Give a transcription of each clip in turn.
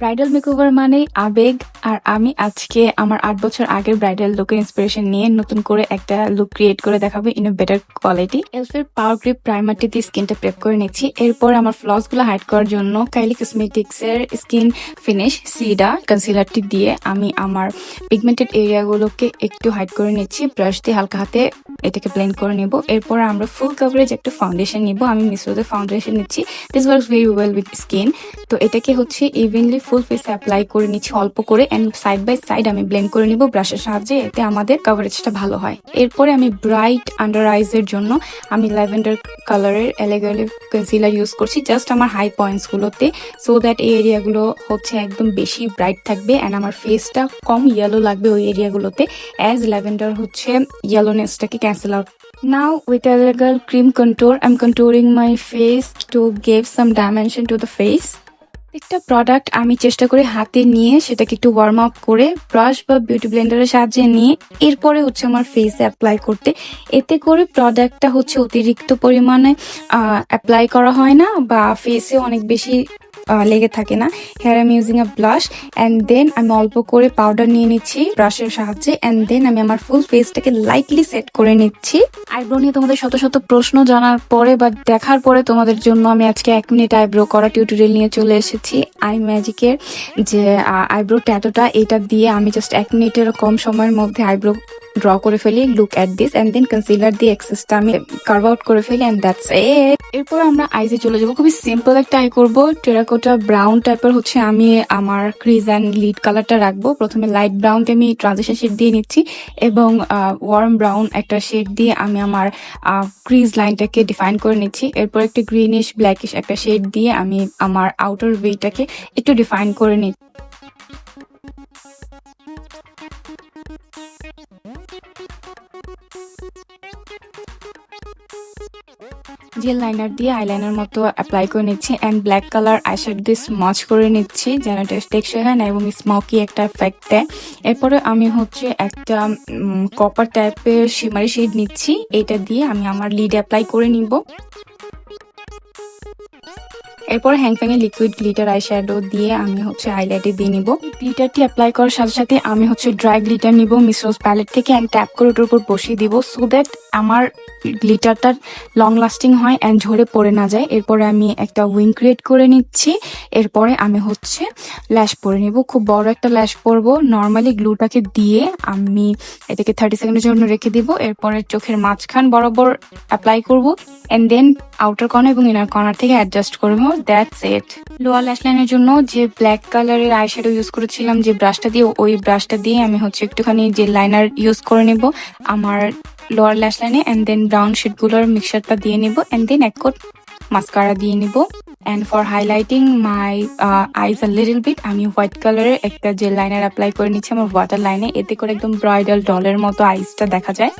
Bridal makeover মানেই আবেগ, আর আমি আজকে আমার আট বছর আগের ব্রাইডাল লুকের ইন্সপিরেশন নিয়ে নতুন করে একটা লুক ক্রিয়েট করে দেখাবো ইন বেটার কোয়ালিটি এলফের পাওয়ার গ্রিপ প্রাইমারটি দিয়ে স্কিনটা প্রেপ করে নিচ্ছি। এরপর আমার ফ্লসগুলো হাইড করার জন্য কাইলি কসমেটিক্স এর স্কিন ফিনিশ সিডা কনসিলারটি দিয়ে আমি আমার পিগমেন্টেড এরিয়াগুলোকে একটু হাইড করে নিচ্ছি। ব্রাশ দিয়ে হালকা হাতে এটাকে ব্লেন্ড করে নেব। এরপর আমরা ফুল কভারেজ একটা ফাউন্ডেশন নিব। আমি মিসোদের ফাউন্ডেশন নিচ্ছি। This works very well with skin তো এটাকে হচ্ছে ইভেনলি ফুল ফেসে অ্যাপ্লাই করে নিচ্ছি অল্প করে অ্যান্ড সাইড বাই সাইড আমি ব্লেন্ড করে নিব ব্রাশের সাহায্যে এতে আমাদের কভারেজটা ভালো হয় এরপরে আমি ব্রাইট আন্ডার আইজ এর জন্য আমি ল্যাভেন্ডার কালারের এলেগালি কনসিলার ইউজ করছি জাস্ট আমার হাই পয়েন্টস গুলোতে সো দ্যাট এই এরিয়াগুলো হচ্ছে একদম বেশি ব্রাইট থাকবে অ্যান্ড আমার ফেসটা কম ইয়েলো লাগবে ওই এরিয়াগুলোতে অ্যাজ ল্যাভেন্ডার হচ্ছে ইয়েলোনেসটাকে cancel out Now with a legal cream contour, I'm contouring my face to give some dimension to the face. একটা প্রোডাক্ট আমি চেষ্টা করি হাতে নিয়ে সেটাকে একটু ওয়ার্ম আপ করে ব্রাশ বা বিউটি ব্লেন্ডারের সাহায্যে নিয়ে এরপরে হচ্ছে আমার ফেসে অ্যাপ্লাই করতে। এতে করে প্রোডাক্টটা হচ্ছে অতিরিক্ত পরিমাণে অ্যাপ্লাই করা হয় না বা ফেসে অনেক বেশি লেগে থাকে না। Here I using a blush and then আমি অল্প করে পাউডার নিয়ে নিচ্ছি ব্রাশের সাহায্যে অ্যান্ড দেন আমি আমার ফুল ফেসটাকে লাইটলি সেট করে নিচ্ছি। আইব্রো নিয়ে তোমাদের শত শত প্রশ্ন জানার পরে বা দেখার পরে তোমাদের জন্য আমি আজকে এক মিনিট আইব্রো করা টিউটোরিয়াল নিয়ে চলে এসেছি। আই ম্যাজিকের যে আইব্রো ট্যাটোটা এটা দিয়ে আমি জাস্ট এক মিনিটের কম সময়ের মধ্যে আইব্রো ড্র করে ফেলি look at this and then concealer দিয়ে এক্সেসটা আমি কার্ভ আউট করে ফেলি অ্যান্ড দ্যাটস এট এরপর আমরা আইজে চলে যাব। খুবই সিম্পল একটা আই করব। টেরাকোটা ব্রাউন টাইপের হচ্ছে আমি আমার ক্রিজ অ্যান্ড লিড কালারটা রাখব। প্রথমে লাইট ব্রাউনকে আমি ট্রানজেকশন শেড দিয়ে নিচ্ছি এবং ওয়ার্ম ব্রাউন একটা শেড দিয়ে আমি আমার ক্রিজ লাইনটাকে ডিফাইন করে নিচ্ছি। এরপর একটা গ্রিনিশ ব্ল্যাকিশ একটা শেড দিয়ে আমি আমার আউটার ওয়েটাকে একটু ডিফাইন করে নিচ্ছি। জেল লাইনার দিয়ে আইলাইনার মতো অ্যাপ্লাই করে নিচ্ছি and black colour eye eyeshadow দিয়ে স্মচ করে নিচ্ছি যেন টেক্সচার হয় না এবং স্মকি একটা এফেক্ট দেয়। এরপরে আমি হচ্ছে একটা কপার টাইপের শিমারি শেড নিচ্ছি। এটা দিয়ে আমি আমার লিড অ্যাপ্লাই করে নিব। এরপর হ্যাংফ্যাং এর লিকুইড গ্লিটার আই শ্যাডো দিয়ে আমি হচ্ছে হাইলাইটে দিয়ে নিব। গ্লিটারটি অ্যাপ্লাই করার সাথে সাথে আমি হচ্ছে ড্রাই গ্লিটার নিব মিসরোজ প্যালেট থেকে অ্যান্ড ট্যাপ করে ওটার উপর বসিয়ে দিব সো দ্যাট আমার গ্লিটারটা লং লাস্টিং হয় অ্যান্ড ঝরে পড়ে না যায়। এরপরে আমি একটা উইং ক্রিয়েট করে নিচ্ছি। এরপরে আমি হচ্ছে ল্যাশ পরে নিব। খুব বড় একটা ল্যাশ পরবো। নর্মালি গ্লুটাকে দিয়ে আমি এটাকে থার্টি সেকেন্ডের জন্য রেখে দিব। এরপরে চোখের মাঝখান বরাবর অ্যাপ্লাই করব অ্যান্ড দেন আউটার কর্নার এবং ইনার কর্নার থেকে অ্যাডজাস্ট করব দ্যাটস ইট লোয়ার ল্যাশ লাইনের জন্য যে ব্ল্যাক কালারের আই শ্যাডো ইউজ করেছিলাম, যে ব্রাশটা দিয়ে, ওই ব্রাশটা দিয়ে আমি হচ্ছে একটুখানি যে লাইনার ইউজ করে নেব, আমার লোয়ার ল্যাশ লাইনে অ্যান্ড দেন ব্রাউনগুলোর মিক্সারটা দিয়ে নিব অ্যান্ড দেন এক কোট মাস্কারা দিয়ে নিব. And for highlighting my eyes a little bit আমি হোয়াইট কালারের একটা জেল লাইনার অ্যাপ্লাই করে নিচ্ছি, আমার ওয়াটার লাইনে এতে করে একদম ব্রাইডাল ডলের মতো আইসটা দেখা যায়।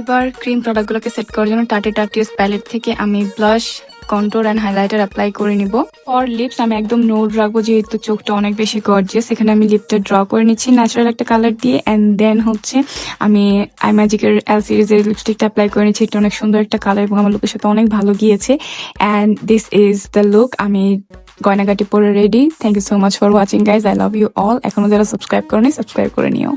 এবার ক্রিম প্রোডাক্টগুলোকে সেট করার জন্য টাটি টাটিউস প্যালেট থেকে আমি blush control and highlighter apply করে নিব। ফর লিপস আমি একদম নোট রাখব যেহেতু চোখটা অনেক বেশি গর্জিয়াস এখানে আমি লিপটা ড্র করে নিচ্ছি ন্যাচারাল একটা কালার দিয়ে। অ্যান্ড দেন হচ্ছে আমি আই ম্যাজিকের এল সিরিজের লিপস্টিকটা অ্যাপ্লাই করে নিচ্ছি, এটা অনেক সুন্দর একটা কালার এবং আমার লুকের সাথে অনেক ভালো গিয়েছে। And this is the look আমি গয়নাগাটি পরে ready thank you so much for watching guys I love you all এখনও যারা সাবস্ক্রাইব করে করেনি সাবস্ক্রাইব করে নিও।